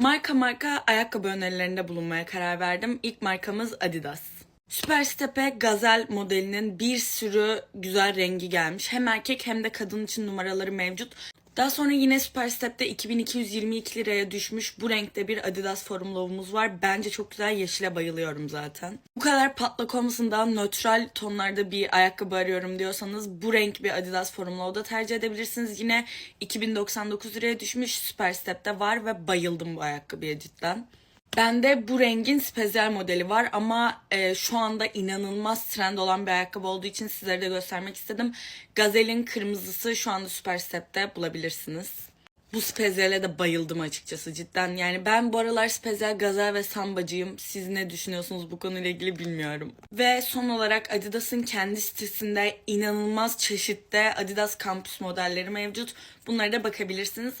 Marka marka ayakkabı önerilerinde bulunmaya karar verdim. İlk markamız Adidas. Superstep'e Gazel modelinin bir sürü güzel rengi gelmiş. Hem erkek hem de kadın için numaraları mevcut. Daha sonra yine Superstep'te 2222 liraya düşmüş bu renkte bir Adidas Forum Love'umuz var. Bence çok güzel yeşile bayılıyorum zaten. Bu kadar patlak olmasın nötral tonlarda bir ayakkabı arıyorum diyorsanız bu renk bir Adidas Forum Love'da tercih edebilirsiniz. Yine 2099 liraya düşmüş Superstep'te var ve bayıldım bu ayakkabıya cidden. Bende bu rengin spezial modeli var ama e, şu anda inanılmaz trend olan bir ayakkabı olduğu için sizlere de göstermek istedim. Gazel'in kırmızısı şu anda Superstep'te bulabilirsiniz. Bu speziyale de bayıldım açıkçası cidden. Yani ben bu aralar spezial gazel ve sambacıyım. Siz ne düşünüyorsunuz bu konuyla ilgili bilmiyorum. Ve son olarak Adidas'ın kendi sitesinde inanılmaz çeşitte Adidas Campus modelleri mevcut. Bunlara da bakabilirsiniz.